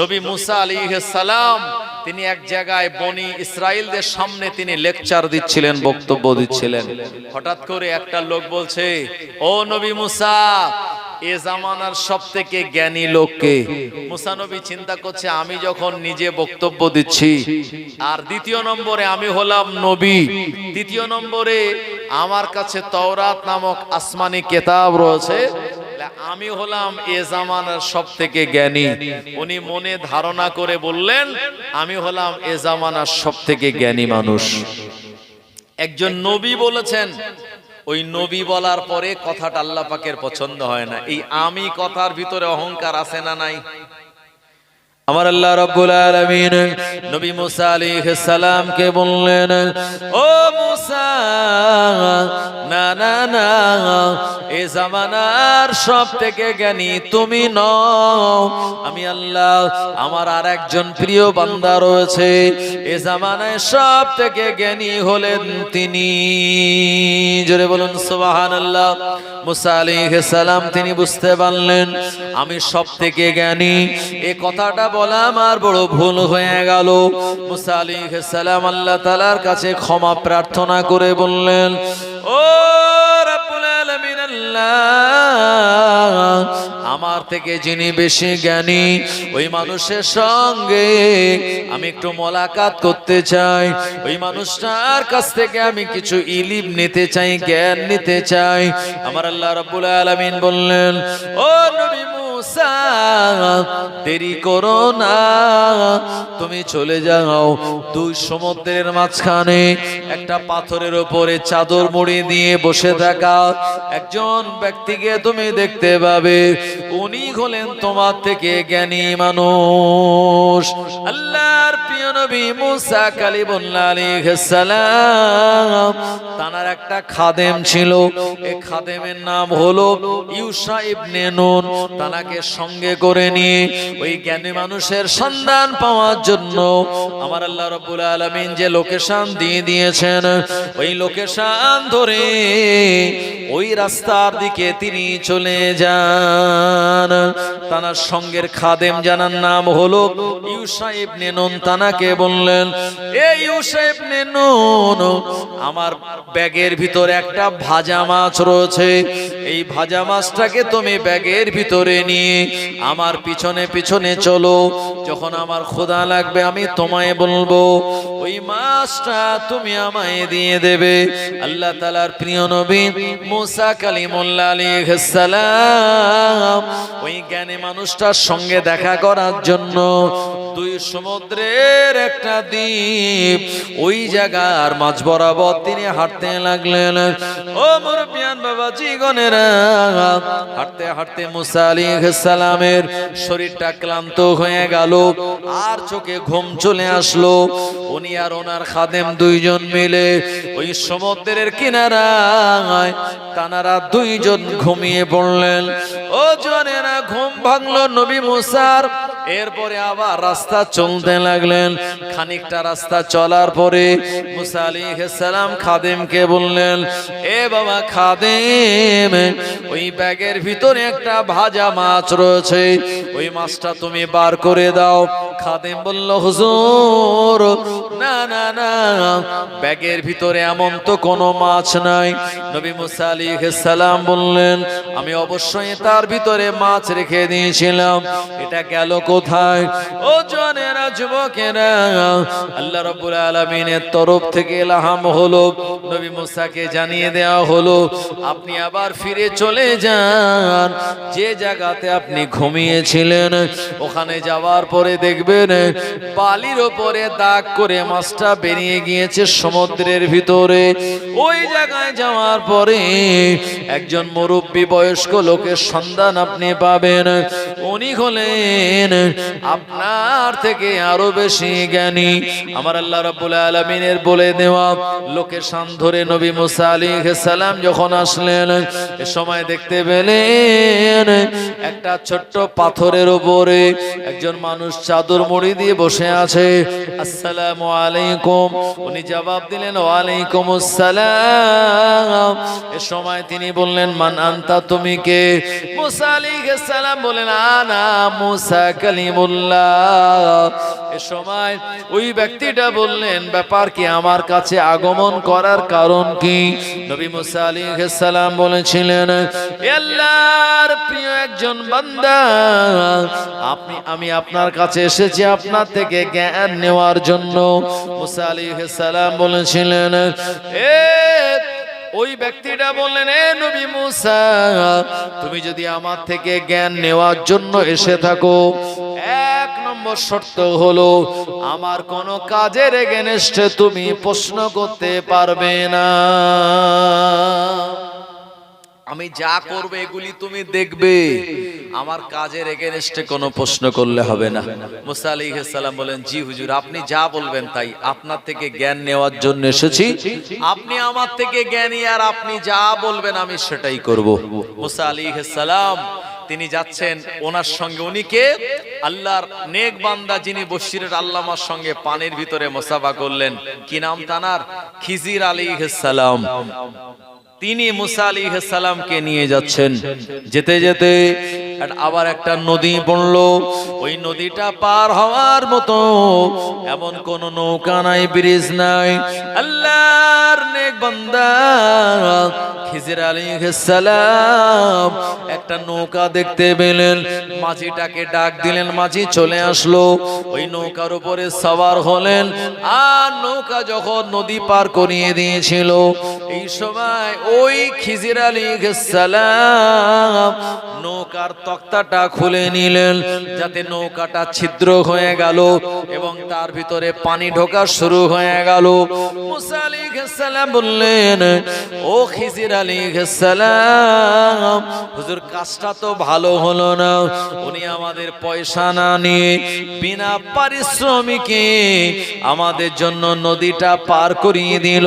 নবী মুসা আলী সালাম, তিনি এক জায়গায় বনি ইসরায়েলদের সামনে তিনি লেকচার দিচ্ছিলেন, বক্তব্য দিচ্ছিলেন। হঠাৎ করে একটা লোক বলছে, ও নবী মুসা, এ জামানার সব থেকে জ্ঞানী লোককে মুসা নবী চিন্তা করছে, আমি যখন নিজে বক্তব্য দিচ্ছি, আর দ্বিতীয় নম্বরে আমি হলাম নবী। তৃতীয় নম্বরে আমার কাছে তওরাত নামক আসমানি কেতাব রয়েছে আমি হলাম এ জামানার সব থেকে জ্ঞানী। উনি মনে ধারণা করে বললেন, আমি হলাম এ জামানার সব থেকে জ্ঞানী মানুষ। একজন নবী বলেছেন, ওই নবী বলার পরে কথাটা আল্লাহ পাকের পছন্দ হয় না। এই আমি কথার ভিতরে অহংকার আছে না নাই? আমার আল্লাহ রাব্বুল আলামিন নবী মুসা আলাইহিস সালাম কে বললেন, ও মুসা, না না না, এ জামানার সব থেকে জ্ঞানী তুমি নও। আমি আল্লাহ, আমার আর একজন প্রিয় বান্দা রয়েছে, এ জামানায় সব থেকে জ্ঞানী হলেন তিনি। জোরে বলুন, সুবহানাল্লাহ। মুসা আলাইহিস সালাম, তিনি বুঝতে পারলেন, আমি সব থেকে জ্ঞানী। এ কথাটা বলা আমার বড় ভুল হয়ে গেল। মুসা আল্লাহ তাআলার কাছে ক্ষমা প্রার্থনা করে বললেন, ও আমার থেকে যিনি বেশি জ্ঞানী, ওই মানুষের সঙ্গে আমি একটু মোলাকাত করতে চাই। ওই মানুষটার কাছ থেকে আমি কিছু ইলিম নিতে চাই, জ্ঞান নিতে চাই। আমার আল্লাহ রাব্বুল আলামিন বললেন, ও নবী মুসা দেরি করো না। তুমি চলে যাও দুই সমুদ্রের মাঝখানে। একটা পাথরের উপরে চাদর মুড়ি দিয়ে বসে থাকা একজন ব্যক্তিকে তুমি দেখতে পাবে। উনি হলেন তোমার থেকে জ্ঞানী মানুষ। আল্লাহর প্রিয় নবী মুসা কালিমুল্লাহ আলাইহিস সালাম তানার একটা খাদেম ছিল। এই খাদেমের নাম হলো ইউসা ইবনে নুন। তানাকে সঙ্গে করে নিয়ে ওই জ্ঞানী মানুষের সন্ধান পাওয়ার জন্য আমার আল্লাহ রাব্বুল আলামিন যে লোকেশন দিয়ে দিয়েছেন, ওই লোকেশন ধরে ওই রাস্তার দিকে তিনি চলে যান। তানার সঙ্গের খাদেম জানার নাম হলো ইউসা ইবনে নুন। তানাকে বললেন, এ ইউসা ইবনে নুন, আমার ব্যাগের ভিতর একটা ভাজা মাছ রয়েছে। এই ভাজা মাছটাকে তুমি ব্যাগের ভিতরে নিয়ে আমার পিছনে পিছনে চলো। যখন আমার খোদা লাগবে, আমি তোমায় বলব, ওই মাছটা তুমি আমায় দিয়ে দেবে। আল্লাহ তালার প্রিয় নবী মুসা কালী মোল্লা সালাম ওই জ্ঞানী মানুষটার সঙ্গে দেখা করার জন্য দুই সমুদ্রের একটা দ্বীপ। ওই জায়গার মাঝ বরাবর তিনি হাঁটতে লাগলেন। ও মুরব্বিয়ান বাবা জীবনেরা হাঁটতে হাঁটতে মুসা আলাইহিস সালামের শরীরটা ক্লান্ত হয়ে গেল আর চোখে ঘুম চলে আসলো। উনি আর ওনার খাদেম দুইজন মিলে ওই সমুদ্রের কিনারায় তানারা দুইজন ঘুমিয়ে পড়লেন। ও জনেরা, ঘুম ভাঙলো নবী মুসার এরপরে আবার রাস্তা চলতে লাগলেন। খানিকটা রাস্তা চলার পরে মুসা আলাইহিস সালাম খাদেমকে বললেন, এ বাবা খাদেম, ওই ব্যাগের ভিতরে একটা ভাজা মাছ রয়েছে, ওই মাছটা তুমি বার করে দাও। খাদেম বলল, হুজুর, না না না, ব্যাগের ভিতরে এমন তো কোনো মাছ নাই। নবী মুসা আলাইহিস সালাম বললেন, আমি অবশ্যই তার ভিতরে মাছ রেখে দিয়েছিলাম। এটা গেল কোথায়? ও জনেরা যুবকেরা, আল্লাহ রাব্বুল আলামিনের তরফ থেকে এলাহাম হলো, নবী মুসাকে জানিয়ে দেওয়া হলো, আপনি আবার ফিরে চলে যান। যে জায়গাতে আপনি ঘুমিয়েছিলেন, ওখানে যাওয়ার পরে দেখবেন, বালির ওপরে দাগ করে মাছটা বেরিয়ে গিয়েছে সমুদ্রের ভিতরে। ওই জায়গায় যাওয়ার পরে একজন মুরব্বী বয়স্ক লোকের সন্ধান আপনি পাবেন। উনি হলেন আপনার থেকে আরও বেশি জ্ঞানী। আমার আল্লাহ বলে দেওয়া লোকেশন ধরে নবী মুসা সালাম যখন আসলেন, এ সময় দেখতে পেলেন একটা ছোট্ট পাথরের উপরে একজন মানুষ চাদর মুড়ি দিয়ে বসে আছে। আসসালামু আলাইকুম। উনি জবাব দিলেন, ওয়ালাইকুম আসসালাম। এ সময় তিনি বললেন, মান আনতা, তুমি কে? মুসা আলাইহিস সালাম বলেন আনা মুসা কালিমুল্লাহ। এ সময় ওই ব্যক্তিটা বললেন, ব্যাপার কি আমার কাছে আগমন করার কারণ কি? নবী মুসা বলেছিলেন, "এ আল্লাহর প্রিয় একজন বান্দা, আপনি, আমি আপনার কাছে এসেছি আপনার থেকে জ্ঞান নেওয়ার জন্য। মুসা বলেছিলেন, এ ওই ব্যক্তিটা বললেন, এ নবী মুসা, তুমি যদি আমার থেকে জ্ঞান নেওয়ার জন্য এসে থাকো, এক নম্বর শর্ত হলো, আমার কোনো কাজের এগেনস্টে তুমি প্রশ্ন করতে পারবে না। আমি যা করব এগুলি তুমি দেখবে। আমার কাজের এগেনস্টে কোনো প্রশ্ন করলে হবে না। মুসা আলাইহিস সালাম বলেন, জি হুজুর, আপনি যা বলবেন তাই। আপনার থেকে জ্ঞান নেওয়ার জন্য এসেছি। আপনি আমার থেকে জ্ঞানী আর আপনি যা বলবেন আমি সেটাই করব। মুসা আলাইহিস সালাম, তিনি যাচ্ছেন ওনার সঙ্গে। উনি কে? আল্লাহর নেক বান্দা যিনি বশিরের আল্লামার সঙ্গে পানির ভিতরে মোসাফা করলেন। কি নাম তানার? খিজির আলাইহিস সালাম। তিনি মুসা আলী সালামকে নিয়ে যাচ্ছেন। যেতে যেতে আবার একটা নদী পড়ল ওই নদীটা পার হওয়ার মতো। এমন কোন নৌকা নাই, ব্রিজ নাই। আল্লাহর নেক বান্দা খিজির সালাম একটা নৌকা দেখতে পেলেন। মাঝিটাকে ডাক দিলেন, মাঝি চলে আসলো। ওই নৌকার উপরে সবার হলেন। আর নৌকা যখন নদী পার করিয়ে দিয়েছিল এই সময় ওই খিজির আলী সালাম নৌকার তক্তাটা খুলে নিলেন, যাতে নৌকাটা ছিদ্র হয়ে গেল এবং তার ভিতরে পানি ঢোকা শুরু হয়ে গেল। মুসা আলী বললেন, ও খিজির আলী সালাম, হুজুর, কাজটা তো ভালো হলো না। উনি আমাদের পয়সা না নিয়ে বিনা পারিশ্রমিকে আমাদের জন্য নদীটা পার করিয়ে দিল।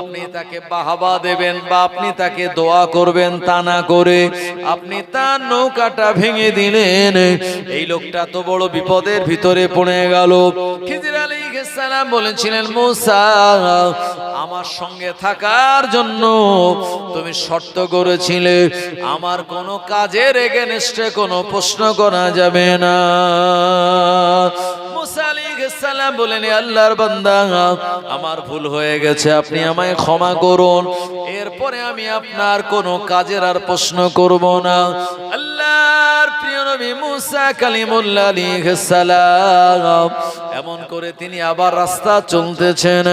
আপনি তাকে বাহাবা দেবেন বা আপনি তাকে দোয়া করবেন তা না করে আপনি তার নৌকাটা ভেঙে দিলেন। এই লোকটা তো বড় বিপদের ভিতরে পড়ে গেল। আলী বলেছিলেন, মুসা, আমার সঙ্গে থাকার জন্য তুমি শর্ত করেছিলে। আমার কোনো কাজের এগেনস্টে কোনো প্রশ্ন করা যাবে না। মুসা আলাইহিস সালাম বলেন আল্লাহর বান্দা, আমার ভুল হয়ে গেছে, আপনি আমায় ক্ষমা করুন। এরপরে আমি আপনার কোনো কাজের আর প্রশ্ন করব না। আল্লাহর প্রিয় নবী মুসা কালিমুল্লাহ সালাম, এমন করে তিনি আবার রাস্তা চলতেছেন।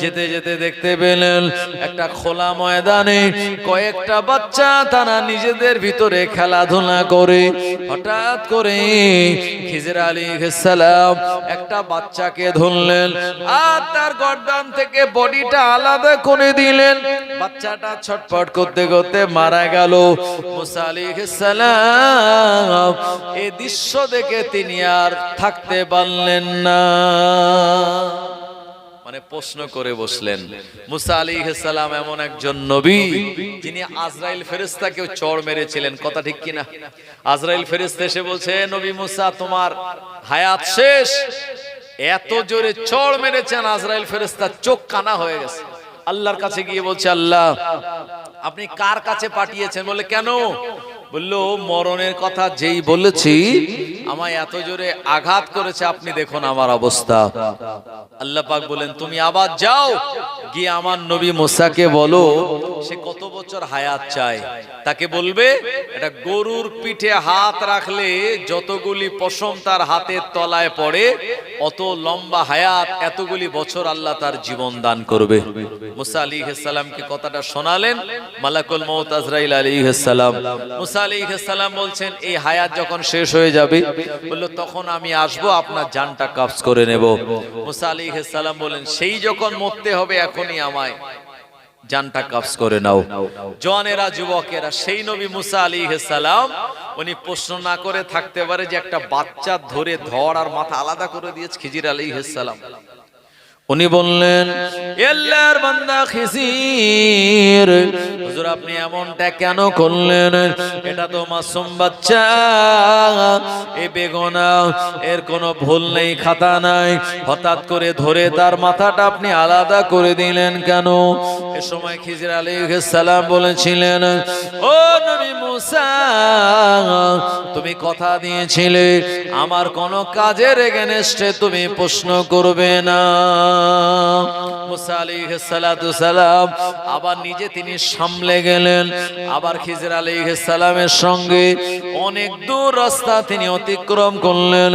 যেতে যেতে দেখতে পেলেন একটা খোলা ময়দানে কয়েকটা বাচ্চা তারা নিজেদের ভিতরে খেলাধুলা করে। হঠাৎ করে খিজির আলী সালাম একটা বাচ্চাকে ধরলেন, আর তার গর্দান থেকে বডিটা আলাদা করে দিলেন। বাচ্চাটা ছটফট করতে করতে মারা গেল। সালাম এই দৃশ্য দেখে তিনি আর থাকতে পারলেন না। মানে প্রশ্ন করে বসলেন, মুসা আলী সালাম এমন একজন নবী যিনি আজরাইল ফেরেস্তাকেও চড় মেরেছিলেন, কথা ঠিক কিনা? আজরাইল ফেরেস্তা এসে বলছে নবী মুসা, তোমার হায়াত শেষ? এত জোরে চড় মেরেছেন আজরাইল ফেরেস্তা চোখ কানা হয়ে গেছে। আল্লাহর কাছে গিয়ে বলছে, আল্লাহ, আপনি কার কাছে পাঠিয়েছেন? বলে, কেন? বলল মরণের কথা যেই বলেছি, আমায় এত জোরে আঘাত করেছে, আপনি দেখুন আমার অবস্থা। আল্লাহ পাক বলেন, তুমি আবার যাও। গিয়ে আমার নবী মোসাকে বলো, সে কত বছর হায়াত চায়? তাকে বলবে, এটা গরুর পিঠে হাত রাখলে যতগুলি পশম তার হাতের তলায় পড়ে, অত লম্বা হায়াত এতগুলি বছর আল্লাহ তার জীবন দান করবে। মুসা আলী সালামকে কথাটা শোনালেন? মালাকুল মৌত আলী সালাম। মুসা আলী সালাম বলছেন, এই হায়াত যখন শেষ হয়ে যাবে, বলল, তখন আমি আসব, আপনার জানটা কাবজ করে নেব। মুসা আলী সালাম বলেন সেই যখন মরতে হবে এখনই আমায় জানটা কাবজ করে নাও। জওয়ানেরা যুবকেরা, সেই নবী মুসা আলী সালাম, উনি প্রশ্ন না করে থাকতে পারে যে একটা বাচ্চা ধরে ধর আর মাথা আলাদা করে দিয়েছে খিজির আলী সালাম। উনি বললেন, এল্লার বান্দা খিজির। হুজুর, আপনি এমনটা কেন করলেন? এটা তো মাসুম বাচ্চা। এ বেগনা, এর কোনো ভুল নেই, খাতা নাই। হঠাৎ করে ধরে তার মাথাটা আপনি আলাদা করে দিলেন কেন? এ সময় খিজির সালাম বলেছিলেন, ও নবী মুসা, তুমি কথা দিয়েছিলে, আমার কোন কাজের এগেনস্টে তুমি প্রশ্ন করবে না। মুসা আলাইহিস সালাতু আবার নিজে তিনি সামলে গেলেন। আবার খিজির আলাইহিস সালামের সঙ্গে অনেক দূর রাস্তা তিনি অতিক্রম করলেন।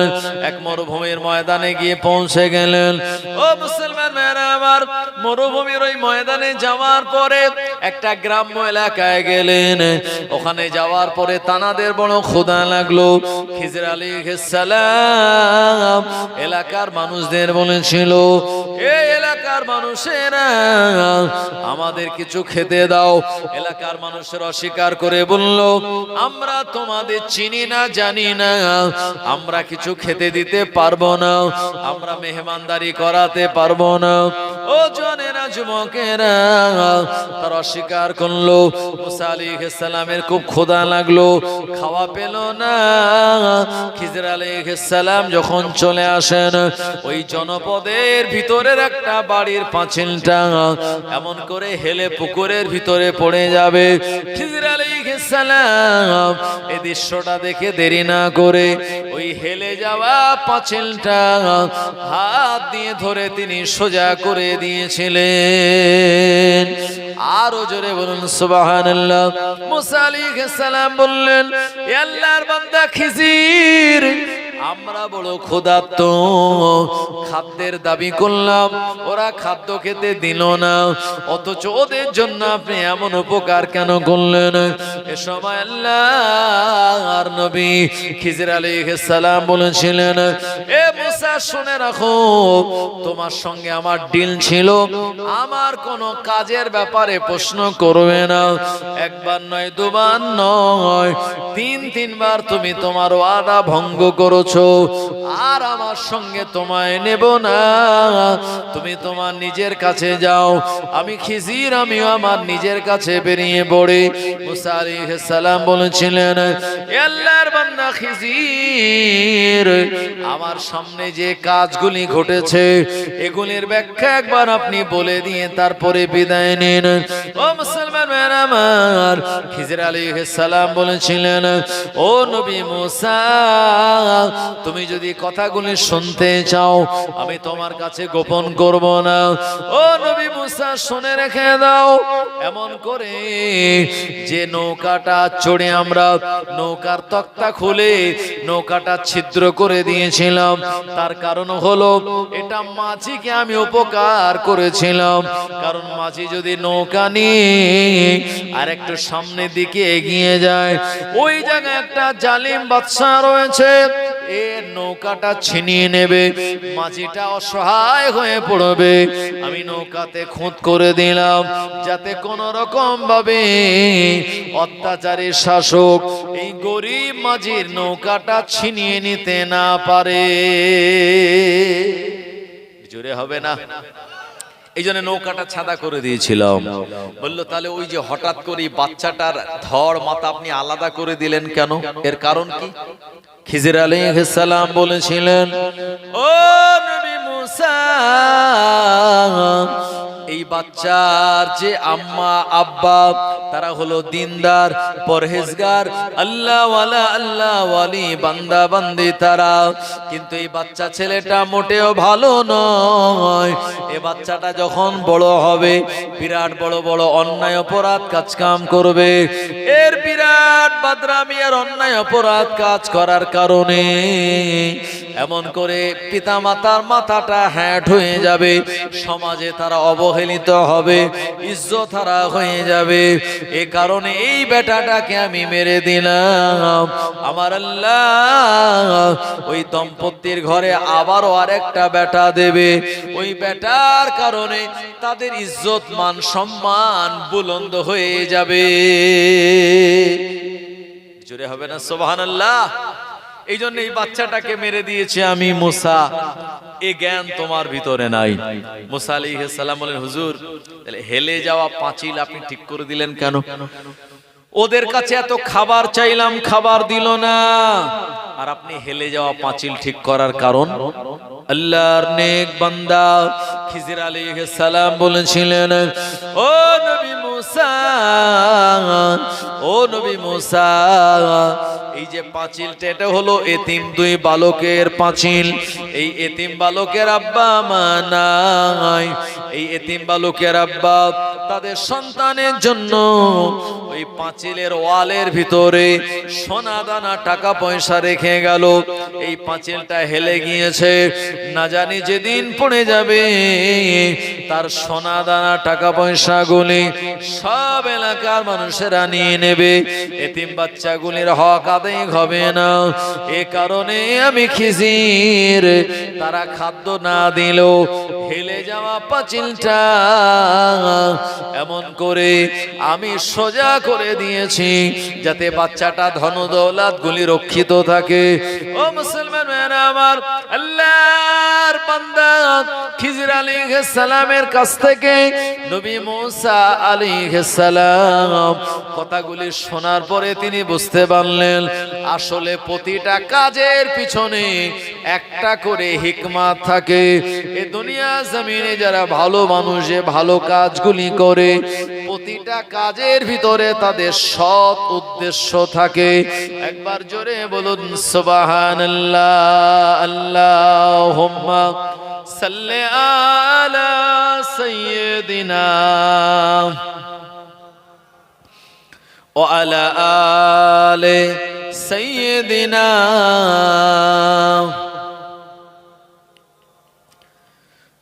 এক মরুভূমির ময়দানে গিয়ে পৌঁছে গেলেন। ও মুসলমান মেয়েরা আমার, মরুভূমির ওই ময়দানে যাওয়ার পরে একটা গ্রাম্য এলাকায় গেলেন। ওখানে যাওয়ার পরে তানাদের বড় ক্ষুধা লাগল। খিজির আলী সালাম এলাকার মানুষদের বলেছিল এই এলাকার মানুষেরা আমাদের কিছু খেতে দাও। এলাকার মানুষের অস্বীকার করে বলল, আমরা তোমাদের চিনি না, জানি না। আমরা কিছু খেতে দিতে পারব না। আমরা মেহমানদারি করাতে পারব না। ও জনেরা, যুবকেরা, তার অস্বীকার করল। মুসা আলী সালামের খুব ক্ষুধা লাগল, খাওয়া পেল না। খিজর আলী সালাম যখন চলে আসেন, ওই জনপদের ভিতরের একটা বাড়ির পাঁচিলটা এমন করে হেলে পুকুরের ভিতরে পড়ে যাবে। এই দৃশ্যটা দেখে দেরি না করে ওই হেলে যাওয়া পাঁচিলটা হাত দিয়ে ধরে তিনি সোজা করে দিয়েছিলেন। আরও জোরে বলুন, সুবহানাল্লাহ। মুসা আলাইহিস সালাম বললেন আল্লাহর বান্দা খিজির আমরা বড় ক্ষুধার্ত। খাদ্যের দাবি করলাম, ওরা খাদ্য খেতে দিল না। অথচ ওদের জন্য আপনি এমন উপকার কেন করলেন? এ সময় আল্লাহ আর নবী খিজির আলী সালাম বলেছিলেন, এ শুনে রাখো। তোমার সঙ্গে আমার ডিল ছিল। আমার কোনো কাজের ব্যাপারে প্রশ্ন করবে না। একবার নয়, দুবার নয়, তিন, তিনবার তুমি তোমার ওয়াদা ভঙ্গ করেছ। আর আমার সঙ্গে তোমায় নেব না। তুমি তোমার নিজের কাছে যাও। আমি খিজির, আমিও আমার নিজের কাছে বেরিয়ে পড়ে। মুসা আলাইহিস সালাম বলেছিলেন, "এ আল্লাহর বান্দা খিজির, আমার সামনে যে কাজগুলি ঘটেছে, এগুলির ব্যাখ্যা একবার আপনি বলে দিয়ে তারপরে বিদায় নিন। ও মুসলমান আমার, খিজির আলাইহিস সালাম বলেছিলেন, ও নবী মুসা, তুমি যদি কথাগুলি শুনতে চাও, আমি তোমার কাছে গোপন করব না। ও নবী মুসা, শুনে রেখে দাও, এমন করে যে নৌকাটা চড়ে আমরা নৌকার তক্তা খুলে নৌকাটা ছিদ্র করে দিয়েছিলাম, তার কারণ হলো, এটা মাঝিকে আমি উপকার করেছিলাম। কারণ মাঝি যদি নৌকা নিয়ে আর একটু সামনের দিকে এগিয়ে যায়, ওই জায়গায় একটা জালিম বাদশা রয়েছে, এ নৌকাটা ছিনিয়ে নেবে, মাঝিটা অসহায় হয়ে পড়বে। আমি নৌকাতে খুঁত করে দিলাম, যাতে কোন রকম ভাবে অত্যাচারী শাসক এই গরিব মাঝির নৌকাটা ছিনিয়ে নিতে না পারে। জোরে হবে না? এই জন্য নৌকাটা ছাদা করে দিয়েছিলাম। বলল, তাহলে ওই যে হঠাৎ করে বাচ্চাটার ধর মাথা আপনি আলাদা করে দিলেন কেন? এর কারণ কি? খিজির সালাম বলেছিলেন, ও এই বাচ্চার যে আম্মা, আব্বা, তারা হলো দিনদার, পরহেজগার আল্লাহ ওয়ালা আল্লাহ বান্দা বান্দি তারা। কিন্তু এই বাচ্চা ছেলেটা মোটেও ভালো নয়। এ বাচ্চাটা যখন বড় হবে, বিরাট বড় বড় অন্যায় অপরাধ কাজ কাম করবে। এর বিরাট বাদরামি আর অন্যায় অপরাধ কাজ করার কারণে এমন করে পিতা মাতার মাথাটা হ্যাট হয়ে যাবে, সমাজে তারা অবহেলিত হবে, ইজ্জত হারা হয়ে যাবে। এ কারণে এই বেটাটাকে আমি মেরে দিলাম। আমার আল্লাহ ওই দম্পতির ঘরে আবারও আরেকটা বেটা দেবে। ওই বেটার কারণে তাদের ইজ্জত, মান, সম্মান বুলন্দ হয়ে যাবে। জোরে হবে না সোবাহান আল্লাহ এই জন্য এই বাচ্চাটাকে মেরে দিয়েছে আমি মুসা। এ জ্ঞান তোমার ভিতরে নাই। মুসা আলী সালাম বলেন, হুজুর হেলে যাওয়া পাঁচিল আপনি ঠিক করে দিলেন কেন? ওদের কাছে এত খাবার চাইলাম, খাবার দিল না। আর আপনি হেলে যাওয়া পাঁচিল ঠিক করার কারণ? আল্লাহর নেক বান্দা, খিজির আলাইহিস সালাম বলেছিলেন, ও নবী মুসা, ও নবী মুসা, এই যে পাঁচিলটা এটা হলো এতিম দুই বালকের পাঁচিল। এই এতিম বালকের আব্বা মা নাই। এই এতিম বালকের আব্বা তাদের সন্তানের জন্য ওই পাঁচিলের ওয়ালের ভিতরে সোনা দানা টাকা পয়সা রেখে গেল। এই পাঁচিলটা হেলে গিয়েছে। না জানি যেদিন পড়ে যাবে তার সোনা দানা টাকা পয়সা গুলি সব এলাকার মানুষেরা নিয়ে নেবে। এতিম বাচ্চাগুলির হক আদায় হবে না। এ কারণে আমি খিজির। তারা খাদ্য না দিল হেলে যাওয়া পাঁচিলটা এমন করে আমি সোজা করে দিয়েছি যাতে বাচ্চাটা ধন দৌলাত গুলি রক্ষিত থাকে। ও মুসলমান মেয়েরা আমার আল্লাহর বান্দা খিজির আলাইহিস সালামের কাছ থেকে নবী মুসা আলাইহিস সালাম কথাগুলি শোনার পরে তিনি বুঝতে পারলেন আসলে প্রতিটা কাজের পিছনে একটা করে হিকমাত থাকে। এ জমিনে যারা ভালো মানুষে ভালো কাজগুলি করে প্রতিটা কাজের ভিতরে তাদের সৎ উদ্দেশ্য থাকে একবার জোরে বলুন সুবহানাল্লাহ আল্লাহুম্মা সাল্লি আলা সাইয়্যিদিনা وعلى آل سيدنا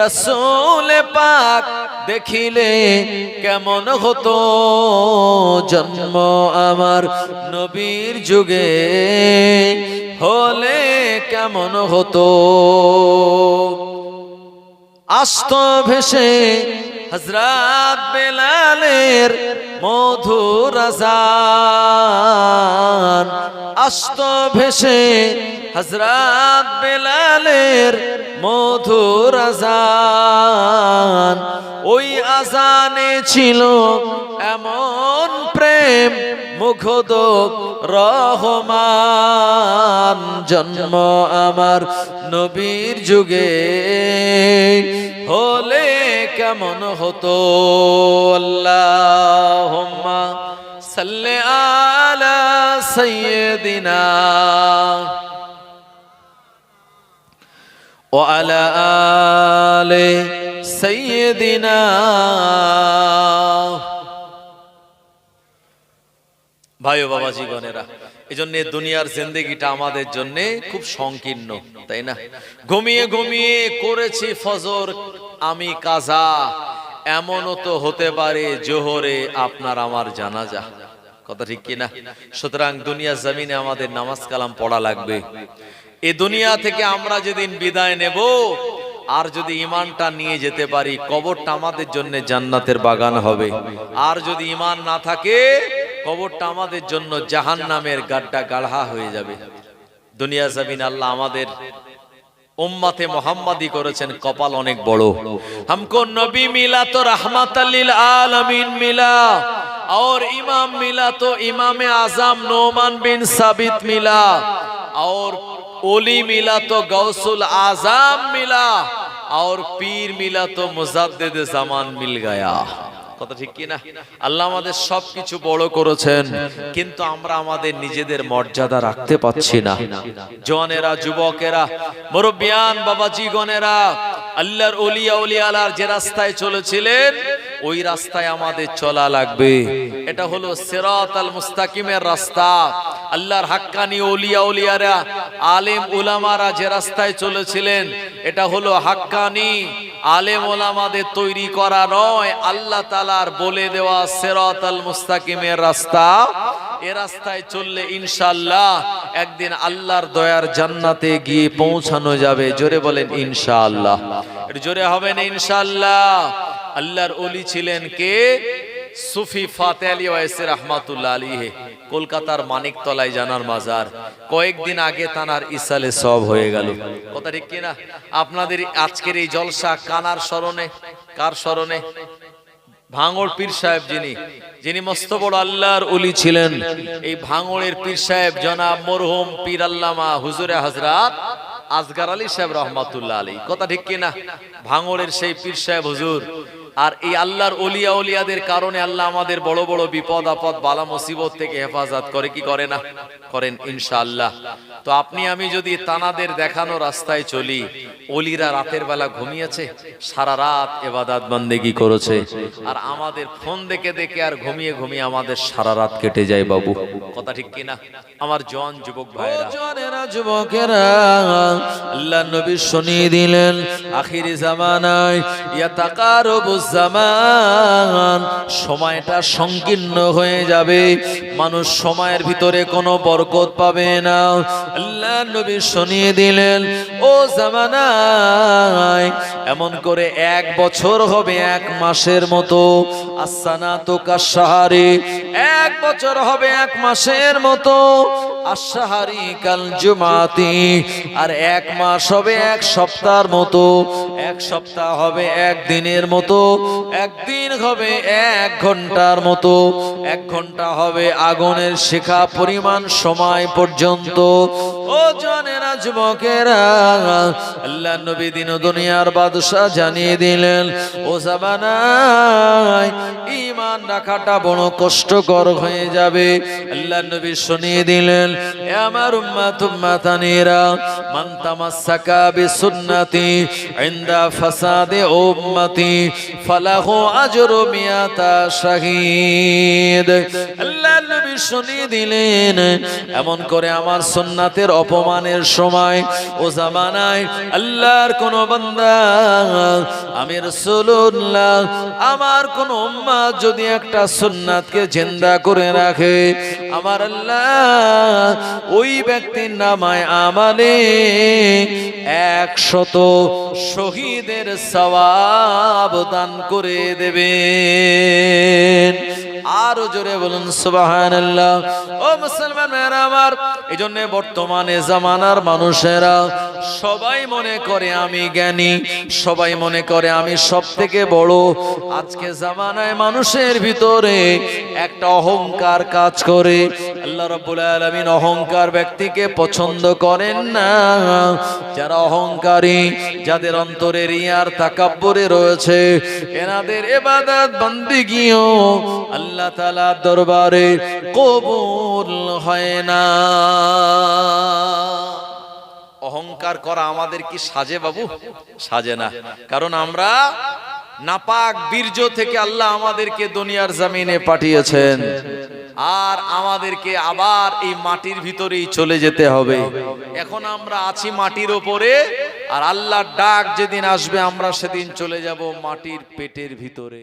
রসুল পাক দেখিলে কেমন হতো জন্ম আমার নবীর যুগে, হলে কেমন হতো? আস্ত ভেসে হজরত বেলালের আজান, আস্ত ভেসে হজরত বেলালের মধুর আজান। ওই আজানে ছিল এমন প্রেম মুখদ রহমান। জন্ম আমার নবীর যুগে। হলে কেমন হতো আল্লাহুম্মা সাল্লি আলা সাইয়্যিদিনা। وعلى آل سيدنا ভাই ও বাবা জীবনেরা এই জন্য দুনিয়ার জিন্দগিটা আমাদের জন্য খুব সংকীর্ণ তাই না ঘুমিয়ে ঘুমিয়ে করেছি ফজর আমি কাজা এমনও তো হতে পারে জোহরে আপনার আমার জানাজা কথা ঠিক কিনা সুতরাং দুনিয়া জমিনে আমাদের নামাজ কালাম পড়া লাগবে এ দুনিয়া থেকে আমরা যেদিন বিদায় নেব আর যদি ইমানটা নিয়ে যেতে পারি কবরটা আমাদের জন্য জান্নাতের বাগান হবে আর যদি ইমান না থাকে কবরটা আমাদের জন্য জাহান নামের গাড্ডা গাঢ়া হয়ে যাবে দুনিয়া জমিন আল্লাহ আমাদের উম্মাতে মোহাম্মদি করেছেন কপাল অনেক বড় हमको नबी मिला तो रहमत आलमीन मिला और इमाम मिला तो इमाम आजम नोमान बिन साबित मिला और ओली मिला तो गौसुल आजम मिला और पीर मिला तो मुजद्दिद जमान मिल गया কথা ঠিক কি না আল্লাহ আমাদের সবকিছু বড় করেছেন কিন্তু আমরা আমাদের নিজেদের মর্যাদা রাখতে পাচ্ছি না জওয়ানেরা যুবকেরা মুরব্বিয়ান বাবাজি গনেরা আল্লাহর ওলিয়া উলিয়ালার যে রাস্তায় চলেছিলেন ওই রাস্তায় আমাদের চলা লাগবে। এটা হলো সিরাত আল মুস্তাকিমের রাস্তা। আল্লাহর হাক্কানি ওলিয়া উলিয়ারা, আলেম উলামারা যে রাস্তায় চলেছিলেন, এটা হলো হাক্কানি। আলেম ওলামাদের তৈরি করা নয়, আল্লাহ তালার বলে দেওয়া সেরাত আল মুস্তাকিমের রাস্তা। এ রাস্তায় চললে ইনশাল্লাহ একদিন আল্লাহর দয়ার জান্নাতে গিয়ে পৌঁছানো যাবে। জোরে বলেন ইনশাআল্লাহ। একটু জোরে হবেন না ইনশাআল্লাহ। আল্লাহর ওলি ছিলেন কে? সুফি ফাতে আলী ওয়াইসে রহমাতুল্লাহ আলীহে কলকাতার মানিকতলায় জানার মাজার। কয়েকদিন আগে তানার ইসালে সব হয়ে গেল। কথা ঠিক কিনা? আপনাদের আজকের এই জলসা কানার স্মরণে? কার স্মরণে? ভাঙড় পীর সাহেব যিনি। যিনি মস্ত বড় আল্লাহর উলি ছিলেন। এই ভাঙড়ের পীর সাহেব জনাব মরহুম পীর আল্লামা হুজুরে হাজরাত আজগার আলী সাহেব রহমাতুল্লাহ আলী কথা ঠিক কিনা? ভাঙড়ের সেই পীর সাহেব হুজুর আর এই আল্লাহর অলিয়া অলিয়াদের কারণে আল্লাহ আমাদের বড় বড় বিপদ, আপদ, বালা মুসিবত থেকে হেফাজত করে, কি করে না? করেন ইনশাআল্লাহ। তো আপনি, আমি যদি তানাদের দেখানো রাস্তায় চলি, অলিরা রাতের বেলা ঘুমিয়েছে, সারা রাত এবাদাত বন্দেগি করেছে। আর আমাদের ফোন দেখে দেখে আর ঘুমিয়ে ঘুমিয়ে আমাদের সারা রাত কেটে যায় বাবু। কথা ঠিক কিনা? আমার জন যুবক ভাইরা যুবকেরা আল্লাহ নবী শুনিয়ে দিলেন, আখিরি জামানায় ইয়া ইয়াতাকারুবুজ জামান, সময়টা সংকীর্ণ হয়ে যাবে। মানুষ সময়ের ভিতরে কোনো বরকত পাবে না। আল্লাহ নবী শুনিয়ে দিলেন, ও জামানায়, এমন করে এক বছর হবে, এক মাসের মতো। আসানা তো কাসাহারি এক বছর হবে, এক মাসের মতো। আসাহারি কাল জুমাতি। আর এক মাস হবে এক সপ্তাহের মতো। এক সপ্তাহ হবে এক দিনের মতো। একদিন হবে এক ঘণ্টার মতো। এক ঘণ্টা হবে আগুনের শেখা পরিমাণ সময় পর্যন্ত। ও জানেরা যুবকেরা, আল্লাহ নবী দিন দুনিয়ার বাদশাহ জানিয়ে দিলেন, ও জামানায় ইমান রাখাটা বড় কষ্টকর হয়ে যাবে। আল্লাহ নবী শুনিয়ে দিলেন আমার উম্মাত উম্মাতানিরা মান তামাসসাকা বিসুন্নতি ইনদা ফাসাদে উম্মতি ফালাহু আজরু মিয়াতা শাহীদ। আল্লাহ শুনিয়ে দিলেন। এমন করে আমার সুন্নাতের অপমানের সময় ও জামানায় আল্লাহর কোন বান্দা, আমি রাসূলুল্লাহ, আমার কোন উম্মাত যদি একটা সুন্নাতকে জিন্দা করে রাখে, আমার আল্লাহ ওই ব্যক্তির নামায় আমালে একশত শহীদের সওয়াব দান করে দেবেন। আরও জোরে বলুন, সুবহানাল্লাহ। ও মুসলমান মেয়েরা আমার এই জন্য বর্তমানে জামানার মানুষেরা সবাই মনে করে আমি জ্ঞানী, সবাই মনে করে আমি সব থেকে বড়। আজকে জামানায় মানুষের ভিতরে একটা অহংকার কাজ করে। আল্লাহ রাব্বুল আলামিন অহংকার ব্যক্তিকে পছন্দ করেন না। যারা অহংকারী, যাদের অন্তরে রিয়ার তাকাব্বুরে রয়েছে, এনাদের ইবাদত বন্দিগিও আল্লাহ তাআলা দরবারে কবুল হয় না। অহংকার করা আমাদের কি সাজে বাবু? সাজে না। কারণ আমরা নাপাক বীর্য থেকে আল্লাহ আমাদেরকে দুনিয়ার জমিনে পাঠিয়েছেন। আর আমাদেরকে আবার এই মাটির ভিতরেই চলে যেতে হবে। এখন আমরা আছি মাটির ওপরে, আর আল্লাহর ডাক যেদিন আসবে, আমরা সেদিন চলে যাব মাটির পেটের ভিতরে।